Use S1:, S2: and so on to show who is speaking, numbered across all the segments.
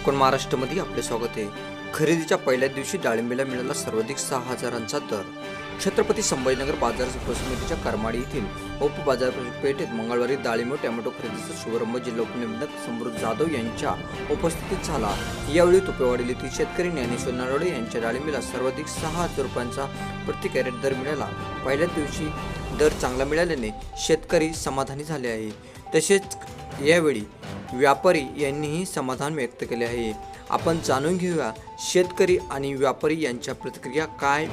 S1: Icon महाराष्ट्रमध्ये आपले स्वागत आहे. खरेदीच्या पहिल्या दिवशी डाळिंबीला मिळाला सर्वाधिक सहा हजारांचा दर. छत्रपती संभाजीनगर बाजार समितीच्या करमाडी येथील उप बाजारपेठेत मंगळवारी डाळिंब टॅमॅटो खरेदीचा शुभारंभ जिल्हा उपनिबंधक समृद्ध जाधव यांच्या उपस्थितीत झाला. यावेळी तुपेवाडील येथील शेतकरी ज्ञानेश्वर नरवडे यांच्या डाळिंबीला सर्वाधिक सहा हजार रुपयांचा प्रति कॅरेट दर मिळाला. पहिल्याच दिवशी दर चांगला मिळाल्याने शेतकरी समाधानी झाले आहे तसेच यावेळी व्यापारी यांनीही समाधान व्यक्त केले आहे. आपण जाणून घेऊया शेतकरी आणि व्यापारी यांच्या प्रतिक्रिया काय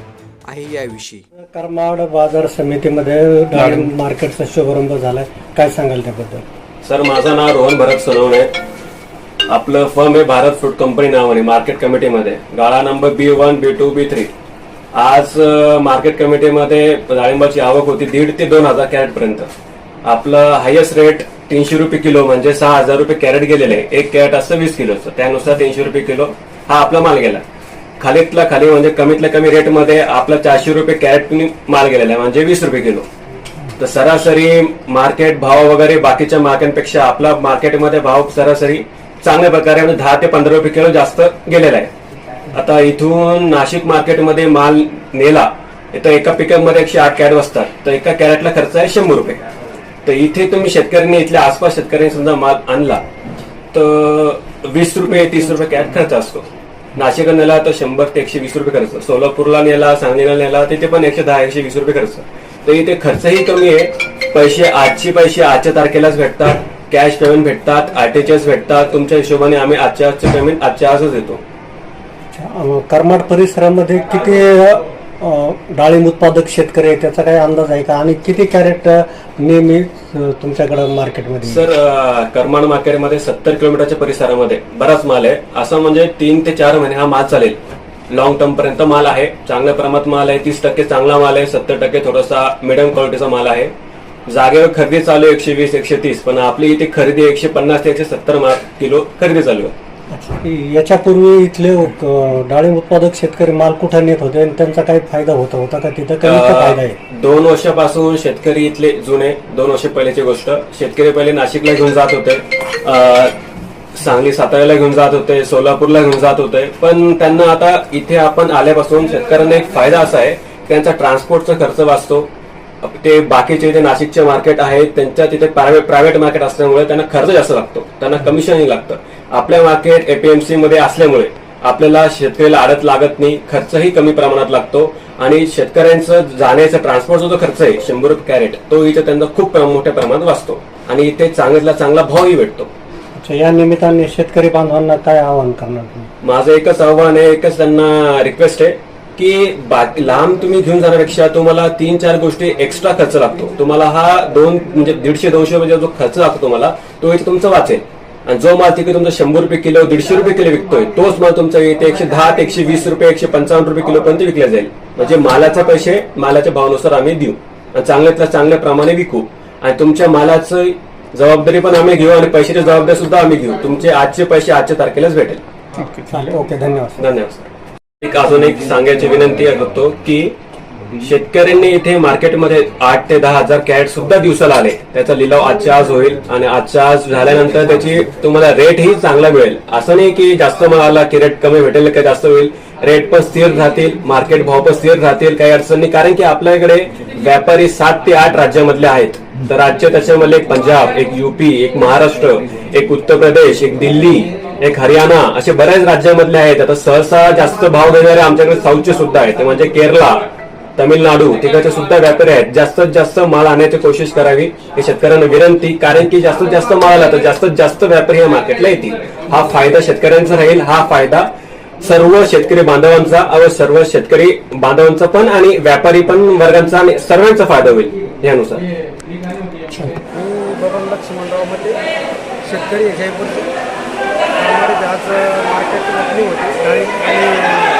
S1: आहे याविषयी.
S2: करमाड बाजार समितीमध्ये डाळिंब मार्केटचा शुभारंभ झालाय. काय सांगाल त्याबद्दल?
S3: सर माझं नाव रोहन भरत सोनवणे. आपलं फर्म आहे भारत फूड कंपनी नावाने मार्केट कमिटीमध्ये. गाळा number B one B two B three. आज मार्केट कमिटीमध्ये डाळिंबाची आवक होती दीड ते दोन हजार कॅरेट पर्यंत आपलं हायेस्ट रेट तीनशे रुपये किलो म्हणजे सहा हजार रुपये कॅरेट गेलेले आहे. एक कॅरेट असतं वीस किलोचं. त्यानुसार तीनशे रुपये किलो हा आपला माल गेला. खालीतला खाली म्हणजे कमीतल्या कमी रेटमध्ये आपला चारशे रुपये कॅरेट माल गेलेला आहे म्हणजे वीस रुपये किलो. तर सरासरी मार्केट भाव वगैरे बाकीच्या मार्केटपेक्षा आपला मार्केटमध्ये भाव सरासरी चांगल्या प्रकारे म्हणजे दहा ते पंधरा रुपये किलो जास्त गेलेला आहे. आता इथून नाशिक मार्केटमध्ये माल नेला तर एका पिकअपमध्ये एकशे आठ कॅरेट बसतात. तर एका कॅरेटला खर्च आहे शंभर रुपये. तर इथे तुम्ही शेतकऱ्यांनी इथल्या आसपास शेतकऱ्यांनी समजा माल आणला तर वीस रुपये तीस रुपये कॅरेट खर्च असतो. नाशिकला नेला तर शंभर ते एकशे वीस रुपये खर्च सोलापूरला नेला सांगलीला नेला तिथे पण एकशे दहा एकशे वीस रुपये खर्च तर इथे खर्चही कमी आहे. पैसे आजचे पैसे आजच्या तारखेलाच भेटतात. कॅश पेमेंट भेटतात आरटीजीएस भेटतात. तुमच्या हिशोबाने आम्ही आजच्या आजचे पेमेंट आजच्या आजच देतो.
S2: अं, करमाड परिसरामध्ये किती डाळिंब उत्पादक शेतकरी आहे त्याचा काही अंदाज आहे का? आणि किती कॅरेट नेहमी तुमच्याकडं तुमच्याकडे मार्केटमध्ये
S3: सर करमाण मार्केटमध्ये सत्तर किलोमीटरच्या परिसरामध्ये बराच माल आहे. असं म्हणजे तीन ते चार महिने हा माल चालेल. लॉंग टर्म पर्यंत माल आहे. चांगल्या प्रमाणात माल आहे. तीस टक्के चांगला माल आहे. सत्तर टक्के थोडासा मिडियम क्वालिटीचा माल आहे. जागेवर खरेदी चालू आहे एकशे वीस एकशे तीस पण आपली इथे खरेदी एकशे पन्नास ते एकशे सत्तर माल किलो खरेदी चालू आहे.
S2: याच्यापूर्वी इथले डाळिंब उत्पादक शेतकरी माल कुठे नेत होते आणि त्यांचा काही फायदा होता होता का तिथं? काही फायदा आहे.
S3: दोन वर्षापासून शेतकरी इथले जुने दोन वर्ष पहिल्याची गोष्ट. शेतकरी पहिले नाशिकला घेऊन जात होते. सांगली साताऱ्याला घेऊन जात होते सोलापूरला घेऊन जात होते. पण त्यांना आता इथे आपण आल्यापासून शेतकऱ्यांना एक फायदा असा आहे त्यांचा ट्रान्सपोर्टचा खर्च वाचतो. ते बाकीचे जे नाशिकचे मार्केट आहेत त्यांच्या तिथे प्रायव्हेट प्रायव्हेट मार्केट असल्यामुळे त्यांना खर्च जास्त लागतो. त्यांना कमिशनही लागतं. आपल्या मार्केट एपीएमसी मध्ये असल्यामुळे आपल्याला शेतकऱ्याला आडत लागत नाही खर्चही कमी प्रमाणात लागतो आणि शेतकऱ्यांचं जाण्याचा ट्रान्सपोर्टचा जो खर्च आहे. शंभर रुपये कॅरेट तो इथे त्यांना खूप मोठ्या प्रमाणात वाचतो. आणि इथे चांगल्यातला चांगला भावही भेटतो.
S2: अच्छा, या निमित्ताने शेतकरी बांधवांना काय आवाहन करणार तुम्ही?
S3: माझं एकच आव्हान आहे एकच त्यांना रिक्वेस्ट आहे की बाकी लांब तुम्ही घेऊन जाण्यापेक्षा तुम्हाला तीन चार गोष्टी एक्स्ट्रा खर्च लागतो. तुम्हाला हा दोन म्हणजे दीडशे दोनशे रुपये जो खर्च लागतो तुम्हाला तो इथे तुमचा वाचेल. आणि जो माल तिकडे तुमचा शंभर रुपये किलो दीडशे रुपये किलो विकतोय तोच माल तुमचा इथे एकशे दहा ते एकशे वीस रुपये एकशे पंचावन्न रुपये किलो पर्यंत विकला जाईल. म्हणजे मालाचे पैसे मालाच्या भावानुसार आम्ही देऊ. आणि चांगल्यातल्या चांगल्या प्रमाणे विकू. आणि तुमच्या मालाचं जबाबदारी पण आम्ही घेऊ आणि पैशाची जबाबदारी सुद्धा आम्ही घेऊ. तुमचे आजचे पैसे आजच्या तारखेलाच भेटेल.
S2: चालेल. ओके धन्यवाद.
S3: धन्यवाद एक अजून एक सांगायची विनंती करतो की शेतकऱ्यांनी इथे मार्केटमध्ये आठ ते दहा हजार कॅरेट सुद्धा दिवसाला आले. त्याचा लिलाव आजच्या आज होईल आणि आजच्या आज झाल्यानंतर त्याची तुम्हाला रेटही चांगला मिळेल. असं नाही की जास्त मला की रेट कमी भेटेल का जास्त होईल. रेट पण स्थिर राहतील मार्केट भाव पण स्थिर राहतील काही अडचण नाही कारण की आपल्याकडे व्यापारी सात ते आठ राज्यामधले आहेत. तर राज्य त्याच्यामध्ये एक पंजाब एक युपी एक महाराष्ट्र एक उत्तर प्रदेश एक दिल्ली एक हरियाणा असे बऱ्याच राज्यामधले आहेत. आता सहसा जास्त भाव देणारे आमच्याकडे साऊथचे सुद्धा आहेत. ते म्हणजे केरला तमिळनाडू तिकडच्या सुद्धा व्यापारी आहेत. जास्तीत जास्त माल आणण्याची कोशिश करावी. हे शेतकऱ्यांना विनंती कारण की जास्तीत जास्त माल आला तर जास्तीत जास्त व्यापारी या मार्केटला येतील. हा फायदा शेतकऱ्यांचा राहील. हा फायदा सर्व शेतकरी बांधवांचा व सर्व शेतकरी बांधवांचा पण आणि व्यापारी पण वर्गांचा आणि सर्वांचा फायदा होईल यानुसार.
S4: लक्ष्मणराव शेतकरी आज मार्केट आणि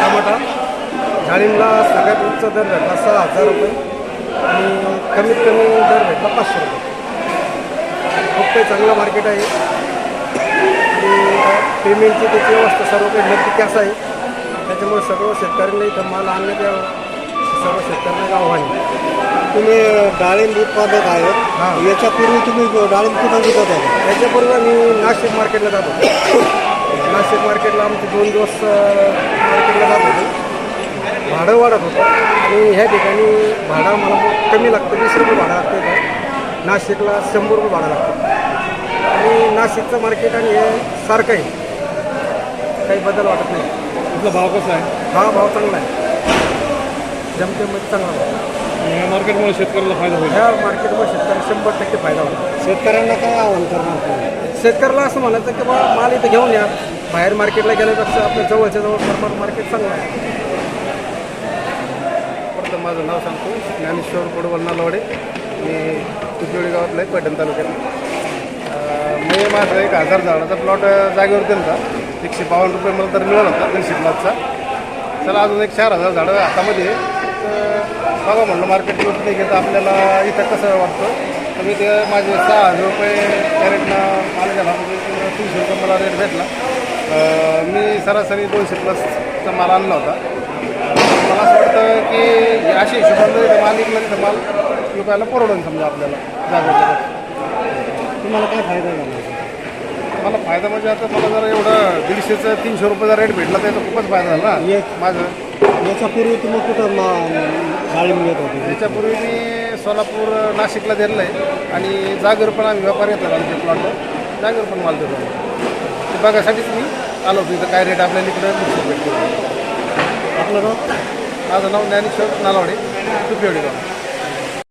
S4: टमाटा. डाळिंबला सगळ्यात उच्च दर भेटला सहा हजार रुपये आणि कमीत कमी दर भेटला पाचशे रुपये. खूप काही चांगलं मार्केट आहे. आणि पेमेंटची त्याची व्यवस्था सर्व काही नक्की कॅश आहे. त्याच्यामुळे सर्व शेतकऱ्यांना इथं माल आणण्यात यावं सर्व शेतकऱ्यांना आव्हान आहे.
S5: तुम्ही डाळिंब उत्पादक
S4: हां.
S5: आहे याच्यापूर्वी तुम्ही डाळिंब कुठं विकत होता?
S4: त्याच्यापूर्वी मी नाशिक मार्केटला जात होतो. नाशिक मार्केटला आमचे दोन दिवस मार्केटला जात होते. भाडं वाढत होतं. आणि ह्या ठिकाणी भाडं मला कमी लागतं वीस रुपये भाडं लागतं इथं. नाशिकला शंभर रुपये भाडं लागतं. आणि नाशिकचं मार्केट आणि हे सारखं आहे. काही बदल वाटत नाही.
S5: तुमचा भाव कसा आहे?
S4: हा भाव चांगला आहे. जमतेमध्ये चांगला भाव.
S5: या मार्केटमुळे शेतकऱ्याला फायदा होईल.
S4: ह्या मार्केटमध्ये शेतकऱ्याला शंभर टक्के फायदा होतो
S2: शेतकऱ्यांना काय आव्हान करणार?
S4: शेतकऱ्याला असं म्हणायचं की बा माल इथं घेऊन या. बाहेर मार्केटला गेल्यापेक्षा आपल्या जवळच्या जवळ परमार मार्केट चांगलं आहे. माझं नाव सांगतो ज्ञानेश्वर कोडवल नालवाडे. मी तुझेवाडी गावातला आहे पैठण तालुक्यात. मी माझा एक हजार झाडाचा प्लॉट जागेवर दिला होता एकशे बावन्न रुपये मला तर मिळाला होता दीडशे प्लॉटचा चला अजून एक चार हजार झाडं हातामध्ये बघा म्हणलं मार्केट होत नाही घेता आपल्याला इथं कसं वाटतं? तर मी ते माझे सहा हजार रुपये कॅरेटनं माल गेला. म्हणजे तीनशे रुपये मला रेट भेटला. मी सरासरी दोनशे प्लसचा माल आणला होता. मला असं वाटतं की अशा हिशोबाने जर माल निघला तिथं माल रुपयाला परवडून समजा आपल्याला जागेवर.
S2: तुम्हाला काय फायदा झाला?
S4: मला फायदा म्हणजे आता मला जर एवढं दीडशेचं तीनशे रुपयाचा रेट भेटला तर याचा खूपच फायदा झाला
S2: एक-
S4: माझं.
S2: याच्यापूर्वी तुम्ही कुठं मा- डाळिंब येत होते?
S4: त्याच्यापूर्वी मी सोलापूर नाशिकला दिलेलं आहे आणि जागेवर पण आम्ही व्यापार येतात आमच्या प्लॉटवर जागेवर पण माल देतो आम्ही. ते मी आलो होतो इथं. काय रेट आपल्याला इकडं? भेटतो
S2: आपलं नाव
S4: माझं